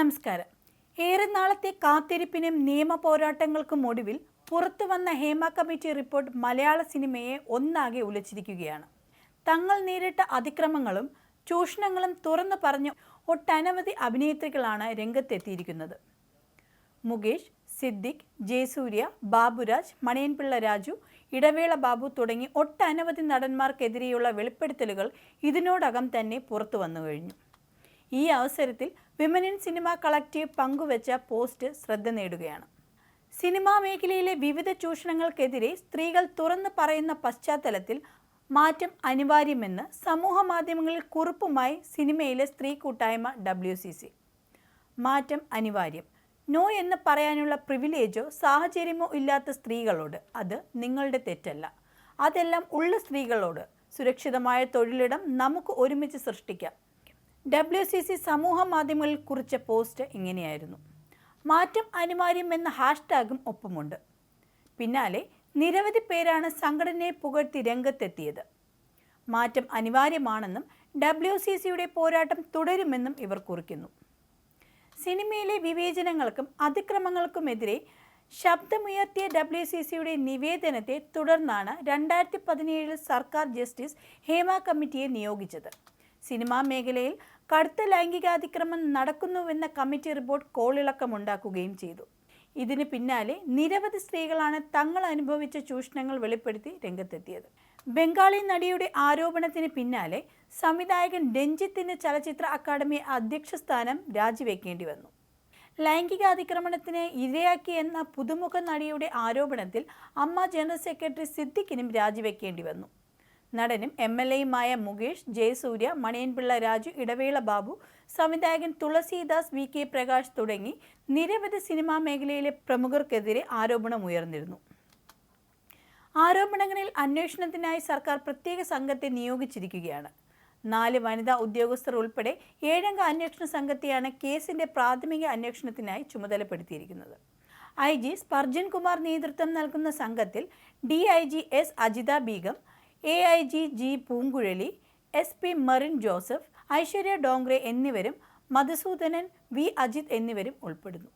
നമസ്കാരം. ഏറെ നാളത്തെ കാത്തിരിപ്പിനും നിയമ പോരാട്ടങ്ങൾക്കും ഒടുവിൽ പുറത്തു വന്ന ഹേമ കമ്മിറ്റി റിപ്പോർട്ട് മലയാള സിനിമയെ ഒന്നാകെ ഉലച്ചിരിക്കുകയാണ്. തങ്ങൾ നേരിട്ട അതിക്രമങ്ങളും ചൂഷണങ്ങളും തുറന്നു പറഞ്ഞ് ഒട്ടനവധി അഭിനേത്രികളാണ് രംഗത്തെത്തിയിരിക്കുന്നത്. മുകേഷ് സിദ്ദിഖ് ജയസൂര്യ ബാബുരാജ് മണിയൻപിള്ള രാജു ഇടവേള ബാബു തുടങ്ങി ഒട്ടനവധി നടന്മാർക്കെതിരെയുള്ള വെളിപ്പെടുത്തലുകൾ ഇതിനോടകം തന്നെ പുറത്തു വന്നു കഴിഞ്ഞു. ഈ അവസരത്തിൽ വിമൻ ഇൻ സിനിമ കളക്റ്റീവ് പങ്കുവച്ച പോസ്റ്റ് ശ്രദ്ധ നേടുകയാണ്. സിനിമാ മേഖലയിലെ വിവിധ ചൂഷണങ്ങൾക്കെതിരെ സ്ത്രീകൾ തുറന്നു പറയുന്ന പശ്ചാത്തലത്തിൽ മാറ്റം അനിവാര്യമെന്ന് സമൂഹ മാധ്യമങ്ങളിൽ കുറിപ്പുമായി സിനിമയിലെ സ്ത്രീ കൂട്ടായ്മ ഡബ്ല്യു സി സി മാറ്റം അനിവാര്യം. നോ എന്ന് പറയാനുള്ള പ്രിവിലേജോ സാഹചര്യമോ ഇല്ലാത്ത സ്ത്രീകളോട് അത് നിങ്ങളുടെ തെറ്റല്ല. അതെല്ലാം ഉള്ള സ്ത്രീകളോട്. സുരക്ഷിതമായ തൊഴിലിടം നമുക്ക് ഒരുമിച്ച് സൃഷ്ടിക്കാം. ഡബ്ല്യു സി സി സമൂഹ മാധ്യമങ്ങളിൽ കുറിച്ച പോസ്റ്റ് ഇങ്ങനെയായിരുന്നു. മാറ്റം അനിവാര്യം എന്ന ഹാഷ്ടാഗും ഒപ്പമുണ്ട്. പിന്നാലെ നിരവധി പേരാണ് സംഘടനയെ പുകഴ്ത്തി രംഗത്തെത്തിയത്. മാറ്റം അനിവാര്യമാണെന്നും ഡബ്ല്യു സി സിയുടെ പോരാട്ടം തുടരുമെന്നും ഇവർ കുറിക്കുന്നു. സിനിമയിലെ വിവേചനങ്ങൾക്കും അതിക്രമങ്ങൾക്കുമെതിരെ ശബ്ദമുയർത്തിയ ഡബ്ല്യു സി സിയുടെ നിവേദനത്തെ തുടർന്നാണ് രണ്ടായിരത്തി പതിനേഴിൽ സർക്കാർ ജസ്റ്റിസ് ഹേമ കമ്മിറ്റിയെ നിയോഗിച്ചത്. സിനിമാ മേഖലയിൽ കടുത്ത ലൈംഗികാതിക്രമം നടക്കുന്നുവെന്ന കമ്മിറ്റി റിപ്പോർട്ട് കോളിളക്കമുണ്ടാക്കുകയും ചെയ്തു. ഇതിന് പിന്നാലെ നിരവധി സ്ത്രീകളാണ് തങ്ങൾ അനുഭവിച്ച ചൂഷണങ്ങൾ വെളിപ്പെടുത്തി രംഗത്തെത്തിയത്. ബംഗാളി നടിയുടെ ആരോപണത്തിന് പിന്നാലെ സംവിധായകൻ രഞ്ജിത്തിന് ചലച്ചിത്ര അക്കാദമി അധ്യക്ഷ സ്ഥാനം രാജിവെക്കേണ്ടി വന്നു. ലൈംഗിക അതിക്രമണത്തിന് ഇരയാക്കിയെന്ന പുതുമുഖ നടിയുടെ ആരോപണത്തിൽ അമ്മ ജനറൽ സെക്രട്ടറി സിദ്ദിഖിനും രാജിവെക്കേണ്ടി വന്നു. നടനും എം എൽ എയുമായ മുകേഷ് ജയസൂര്യ മണിയൻപിള്ള രാജു ഇടവേള ബാബു സംവിധായകൻ തുളസീദാസ് വി കെ പ്രകാശ് തുടങ്ങി നിരവധി സിനിമാ മേഖലയിലെ പ്രമുഖർക്കെതിരെ ആരോപണമുയർന്നിരുന്നു ആരോപണങ്ങളിൽ അന്വേഷണത്തിനായി സർക്കാർ പ്രത്യേക സംഘത്തെ നിയോഗിച്ചിരിക്കുകയാണ്. നാല് വനിതാ ഉദ്യോഗസ്ഥർ ഉൾപ്പെടെ ഏഴംഗ അന്വേഷണ സംഘത്തെയാണ് കേസിന്റെ പ്രാഥമിക അന്വേഷണത്തിനായി ചുമതലപ്പെടുത്തിയിരിക്കുന്നത്. ഐ ജി സ്പർജൻ കുമാർ നേതൃത്വം നൽകുന്ന സംഘത്തിൽ D I G S Ajitha Beegum A I G G Poonguzhali S P Merin Joseph Aishwarya Dongre എന്നിവരും മധുസൂദനൻ വി അജിത് എന്നിവരും ഉൾപ്പെടുന്നു.